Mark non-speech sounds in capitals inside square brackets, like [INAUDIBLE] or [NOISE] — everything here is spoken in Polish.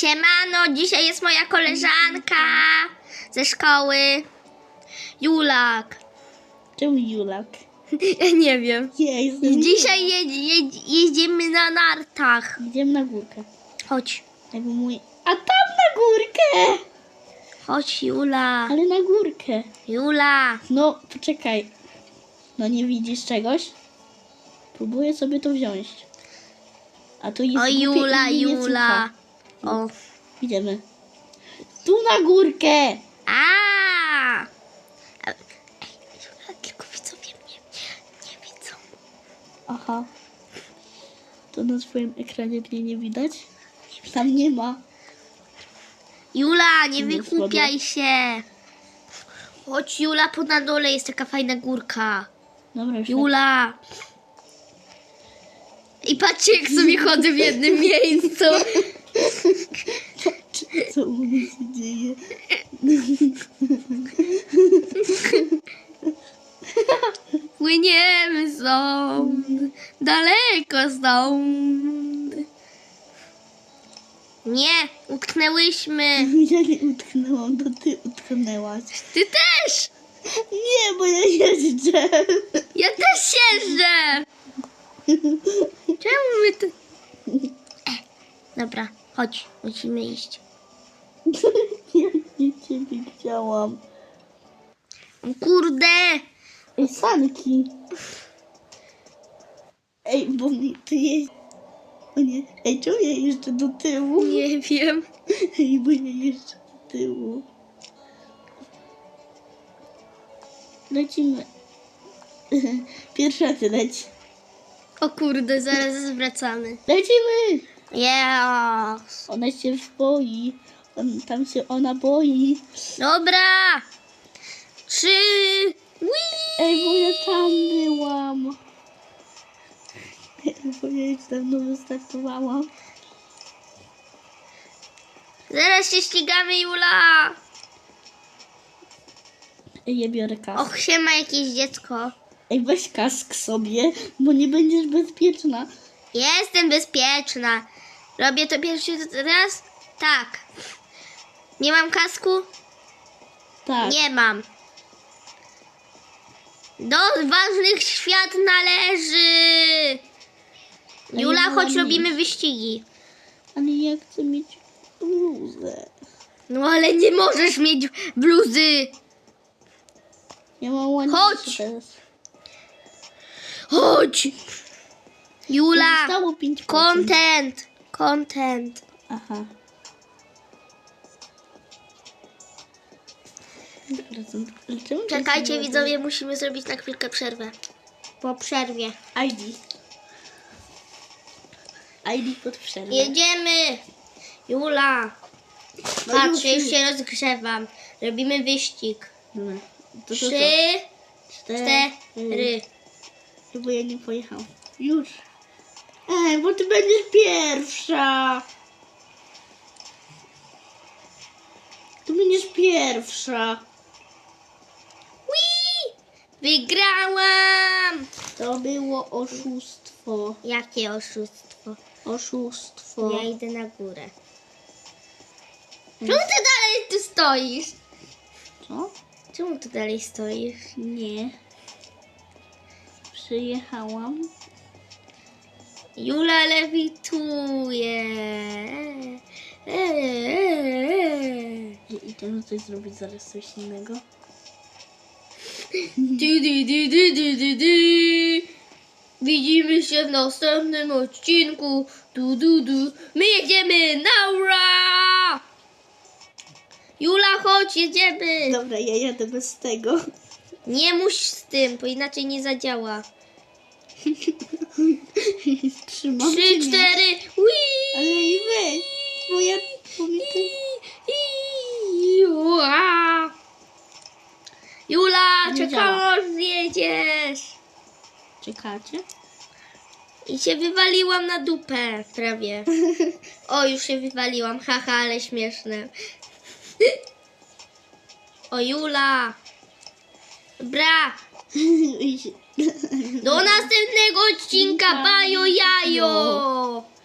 Siemano, dzisiaj jest moja koleżanka ze szkoły. Julak. Czemu Julak? Ja nie wiem. Ja jestem Dzisiaj je, je, jeździmy na nartach. Idziemy na górkę. Chodź, Jakby mój... A tam na górkę! chodź Jula. Ale na górkę. Jula. No, poczekaj. No nie widzisz czegoś? Próbuję sobie to wziąć. A tu jest O głupie i Jula, mnie nie Jula. słucha. O. Idziemy. Tu na górkę! A! Tylko widzowie mnie nie widzą. Aha. To na swoim ekranie mnie nie widać? Tam nie ma. Jula, nie wygłupiaj się. Chodź Jula, po na dole jest taka fajna górka. Dobra, już Jula. I patrzcie, jak sobie chodzę w jednym [LAUGHS] miejscu. Co u mnie się dzieje? Płyniemy stąd, daleko stąd. Nie, utknęłyśmy. [LAUGHS] Ja nie utknęłam, to ty utknęłaś. Ty też. Nie, bo ja jeżdżę. Ja też jeżdżę. [LAUGHS] Czemu my tu... E, dobra, chodź, musimy iść. Ja nie ciebie chciałam. Kurde. Ej, sanki. Ej, bo mi tu jest... O nie, ej, czemu ja jeszcze do tyłu? Nie wiem. Ej, bo ja jeszcze do tyłu. Lecimy. [LAUGHS] Pierwsza ty leć. O kurde, zaraz zwracamy. Lecimy! Yes. Ona się boi. On, tam się ona boi. Dobra. Trzy. Whee! Ej, bo ja tam byłam. Bo ja już dawno wystartowałam. Zaraz się ścigamy, Jula. Ej, ja biorę kask. Och, się ma jakieś dziecko. Ej, weź kask sobie, bo nie będziesz bezpieczna. Jestem bezpieczna. Robię to pierwszy raz? Tak. Nie mam kasku? Tak. Nie mam. Do ważnych świat należy. A Jula, ja chodź mam robimy wyścigi. Ale ja chcę mieć bluzę. No ale nie możesz mieć bluzy. Ja mam ładniejsze Chodź. teraz. Chodź. Jula, Zostało 5%. content. Content. Aha. Czekajcie widzowie, musimy zrobić na chwilkę przerwę. Po przerwie. ID. ID pod przerwę. Jedziemy. Jula. No Patrz, już, się rozgrzewam. Robimy wyścig. Dobra. To, to, Trzy, to. cztery. Bo ja nie pojechałam. Już. Ej, bo ty będziesz pierwsza. Ty będziesz pierwsza. Wygrałam! To było oszustwo. Jakie oszustwo. Oszustwo. Ja idę na górę. Czemu ty dalej tu stoisz? Co? Czemu tu dalej stoisz? Nie. Przyjechałam. Jula lewituje. Eee. I idziemy coś zrobić zaraz coś innego. Widzimy się w następnym odcinku. Du, du, du. My jedziemy Naura! Jula, chodź, jedziemy. Dobra, ja jadę bez tego. Nie muś z tym, bo inaczej nie zadziała. [LAUGHS] Trzymam Trzy, cię, cztery. Ale i wy. Bo ja... Bo mi to... Jula, Jula Nie czekam działa. Aż zjedziesz. Czekacie? I się wywaliłam na dupę prawie. [LAUGHS] O, już się wywaliłam. Haha, ale śmieszne. O, Jula. Dobra. [LAUGHS] Do następnego odcinka. Bajo jajo.